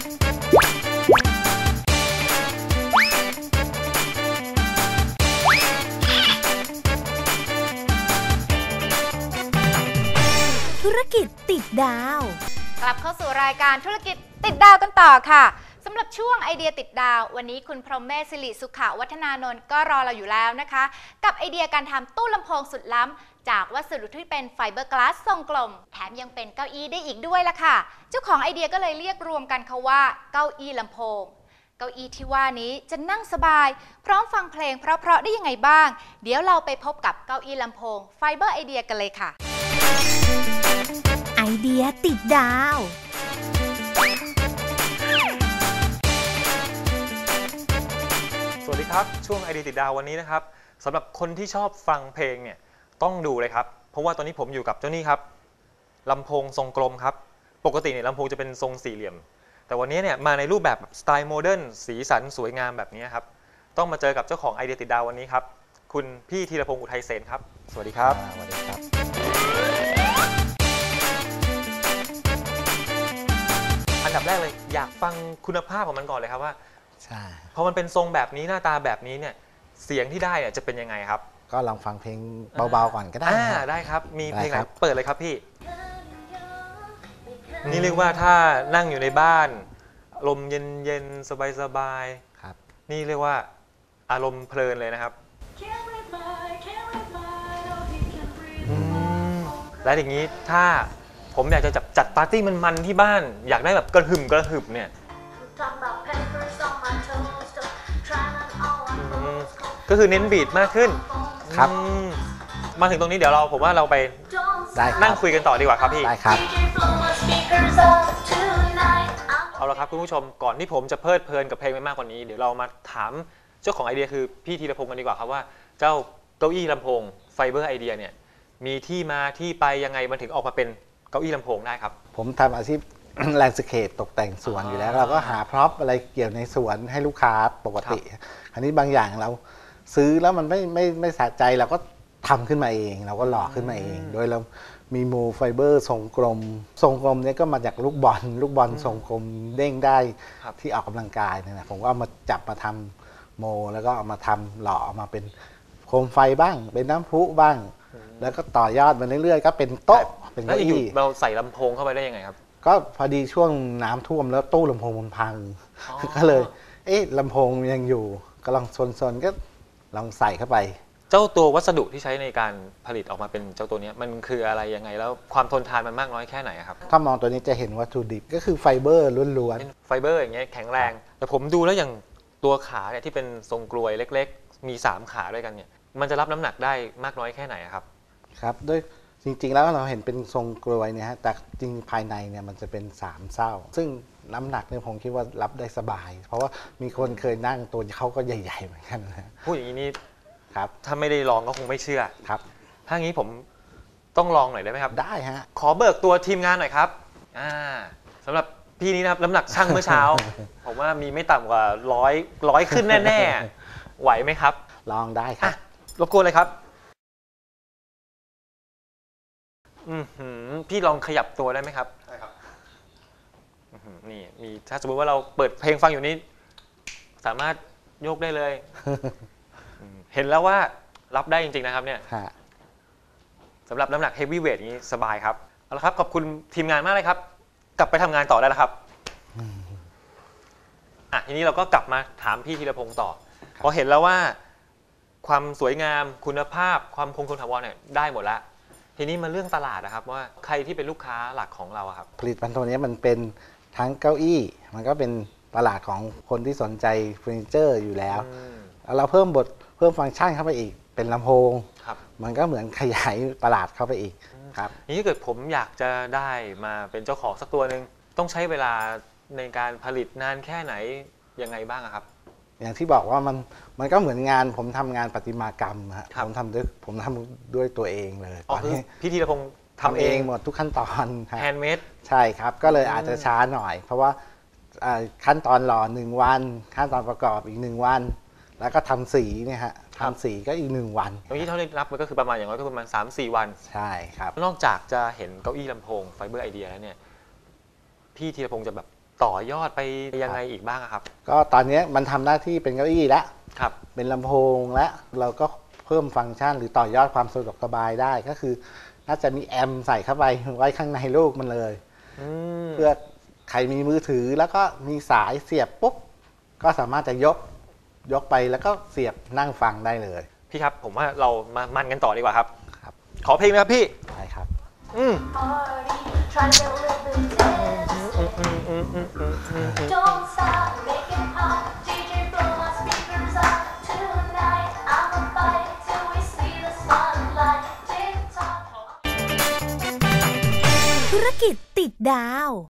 ธุรกิจติดดาว กลับเข้าสู่รายการธุรกิจติดดาวกันต่อค่ะำหรับช่วงไอเดียติดดาว วันนี้คุณพรหมเมศสิริสุขาวัฒนานนท์ก็รอเราอยู่แล้วนะคะ กับไอเดียการทำตู้ลำโพงสุดล้ำ จากวัสดุที่เป็นไฟเบอร์กลาสทรงกลม แถมยังเป็นเก้าอี้ได้อีกด้วยล่ะค่ะ เจ้าของไอเดียก็เลยเรียกรวมกันค่ะว่าเก้าอี้ลำโพง เก้าอี้ที่ว่านี้จะนั่งสบาย พร้อมฟังเพลงเพราะๆได้ยังไงบ้าง เดี๋ยวเราไปพบกับเก้าอี้ลำโพงไฟเบอร์ไอเดียกันเลยค่ะ ไอเดียติดดาว ครับ ช่วงไอเดียติดดาววันนี้นะครับสำหรับคนที่ชอบฟังเพลงเนี่ยต้องดูเลยครับ เพราะว่าตอนนี้ผมอยู่กับเจ้านี่ครับลำโพงทรงกลมครับ ปกติเนี่ยลำโพงจะเป็นทรงสี่เหลี่ยม แต่วันนี้เนี่ยมาในรูปแบบสไตล์โมเดิร์นสีสันสวยงามแบบนี้ครับ ต้องมาเจอกับเจ้าของไอเดียติดดาววันนี้ครับ คุณพี่ธีรพงศ์อุทัยเสนครับ สวัสดีครับ สวัสดีครับอันดับแรกเลยอยากฟังคุณภาพของมันก่อนเลยครับว่า ใช่พอมันเป็นทรงแบบนี้หน้าตาแบบนี้เนี่ยเสียงที่ได้เนี่ยจะเป็นยังไงครับก็ลองฟังเพลงเบาๆก่อนก็ได้อ่านะฮะได้ครับ มีเพลงไหนได้ครับ เปิดเลยครับพี่ นี่เรียกว่าถ้านั่งอยู่ในบ้าน ลมเย็นเย็นสบายสบายครับ ๆนี่เรียกว่าอารมณ์เพลินเลยนะครับอืมและอย่างนี้ถ้าผมอยากจะจัดจัดปาร์ตี้มันๆที่บ้าน อยากได้แบบกระหึ่มกระหึ่มเนี่ย ก็คือเน้นบีทมากขึ้นครับ อืมมาถึงตรงนี้เดี๋ยวเราผมว่าเราไปได้ครับนั่งคุยกันต่อดีกว่าครับพี่ ได้ครับ เอาละครับคุณผู้ชมก่อนที่ผมจะเพลิดเพลินกับเพลงไปมากกว่านี้ เดี๋ยวเรามาถามเจ้าของไอเดียคือพี่ธีรพงศ์กันดีกว่าครับว่าเจ้าเก้าอี้ลำโพงไฟเบอร์ไอเดียเนี่ยมีที่มาที่ไปยังไงมันถึงออกมาเป็นเก้าอี้ลำโพงได้ครับ ผมทำอาชีพ แลนด์สเคปตกแต่งสวนอยู่แล้วอ๋อเราก็หาพร็อพอะไรเกี่ยวในสวนให้ลูกค้าปกติคราวนี้บางอย่างเรา ซื้อแล้วมันไม่ไม่ไม่สะใจเราก็ทำขึ้นมาเอง เราก็หล่อขึ้นมาเอง โดยเรามีโมไฟเบอร์ทรงกลม ทรงกลมเนี่ยก็มาจากลูกบอล ลูกบอลทรงกลมเด้งได้ครับที่ออกกำลังกายเนี่ยนะผมก็เอามาจับมาทำโม แล้วก็เอามาทำหล่อออกมาเป็นโคมไฟบ้าง เป็นน้ำพุบ้าง แล้วก็ต่อยอดมาเรื่อยๆ ก็เป็นโต๊ะเป็นแล้วเก้าอยู่อี้เราใส่ลำโพงเข้าไปได้ยังไงครับ ก็พอดีช่วงน้ำท่วมแล้วตู้ลำโพงมันพังอ๋อก็เลย เอ๊ะลำโพงยังอยู่ก็ลองซนๆก็ ลองใส่เข้าไป เจ้าตัววัสดุที่ใช้ในการผลิตออกมาเป็นเจ้าตัวเนี้ยมันคืออะไรยังไงแล้วความทนทานมันมากน้อยแค่ไหนอะครับถ้ามองตัวนี้จะเห็นวัตถุดิบก็คือไฟเบอร์ล้วนเป็นไฟเบอร์อย่างเงี้ยแข็งแรง แต่ผมดูแล้วอย่างตัวขาเนี่ยที่เป็นทรงกลวยเล็ก ๆ มี 3 ขาด้วยกันเนี่ยมันจะรับน้ำหนักได้มากน้อยแค่ไหนอะครับ ๆครับด้วย จริงๆ แล้วเราเห็นเป็นทรงกลวยเนี่ยฮะแต่จริงภายในเนี่ยมันจะเป็นสามเศร้า ซึ่งน้ำหนักเนี่ยผมคิดว่ารับได้สบาย เพราะว่ามีคนเคยนั่งตัวเขาก็ใหญ่ๆเหมือนกันนะฮะพูดอย่างนี้นี่ครับถ้าไม่ได้ลองก็คงไม่เชื่อครับถ้างี้ผมต้องลองหน่อยได้ไหมครับ ได้ฮะ ขอเบิกตัวทีมงานหน่อยครับอ่าสำหรับพี่นี้นะครับน้ำหนักช่างเมื่อเช้า ผมว่ามีไม่ต่ำกว่าร้อยร้อยขึ้นแน่ๆไหวไหมครับ ลองได้ครัอะบรบกวนเลยครับ อือหือพี่ลองขยับตัวได้ไหมครับได้ครับนี่มีถ้าสมมติว่าเราเปิดเพลงฟังอยู่นี้ สามารถโยกได้เลย อืมเห็นแล้วว่ารับได้จริงๆนะครับเนี่ย ฮะสำหรับน้ำหนักเฮฟวีเวทนี้สบายครับ เอาละครับ ขอบคุณทีมงานมากเลยครับ กลับไปทำงานต่อได้แล้วครับอะทีนี้เราก็กลับมาถามพี่ธีรพงศ์ต่อ พอเห็นแล้วว่า ความสวยงามคุณภาพความคงทนถาวรเนี่ยได้หมดละ ทีนี้มาเรื่องตลาดนะครับว่าใครที่เป็นลูกค้าหลักของเราอะครับ ผลิตภัณฑ์ตัวนี้มันเป็นทั้งเก้าอี้ มันก็เป็นตลาดของคนที่สนใจเฟอร์นิเจอร์อยู่แล้วอืม แล้ว เราเพิ่มบทเพิ่มฟังก์ชันเข้าไปอีก เป็นลำโพง ครับ มันก็เหมือนขยายตลาดเข้าไปอีกครับนี่ถ้าเกิดผมอยากจะได้มาเป็นเจ้าของสักตัวหนึ่งต้องใช้เวลาในการผลิตนานแค่ไหนยังไงบ้างอะครับ อย่างที่บอกว่ามันมันก็เหมือนงานผมทำงานประติมากรรมฮะครับ ผมทำด้วยผมทำด้วยตัวเองเลยอ๋อตอนคือนี้พี่ธีรพงศ์ทำทำเอเองงหมดทุกขั้นตอนครับแฮนด์เมด ใช่ครับ ก็เลยอืมอาจจะช้าหน่อย เพราะว่าอ่าขั้นตอนหล่อหนึ่งวัน ขั้นตอนประกอบอีกหนึ่งวัน แล้วก็ทำสีเนี่ยฮะทำสีก็อีกหนึ่งวันตรงนี้เท่าที่นับมันก็คือประมาณอย่างน้อยก็ประมาณ 3-4 วัน ใช่ครับ นอกจากจะเห็นเก้าอี้ลำโพงไฟเบอร์ไอเดียแล้วเนี่ย พี่ธีรพงศ์จะแบบ ต่อยอดไปยังไงอีกบ้างอะครับ ก็ตอนนี้มันทำหน้าที่เป็นเก้าอี้แล้วครับ เป็นลำโพงและเราก็เพิ่มฟังก์ชันหรือต่อยอดความสะดวกสบายได้ก็คือ น่าจะมีแอมป์ใส่เข้าไปไว้ข้างในลูกมันเลยอืมเพื่อใครมีมือถือแล้วก็มีสายเสียบปุ๊บก็สามารถจะยกยกไปแล้วก็เสียบนั่งฟังได้เลย พี่ครับผมว่าเรามามันกันต่อดีกว่าครับครับ ขอเพลงไหมครับพี่ได้ครับ อืม Don't stop, make it hot. DJ blow my speakers up. Tonight I'ma fight till we see the sunlight. Tick tock. ธุรกิจติดดาว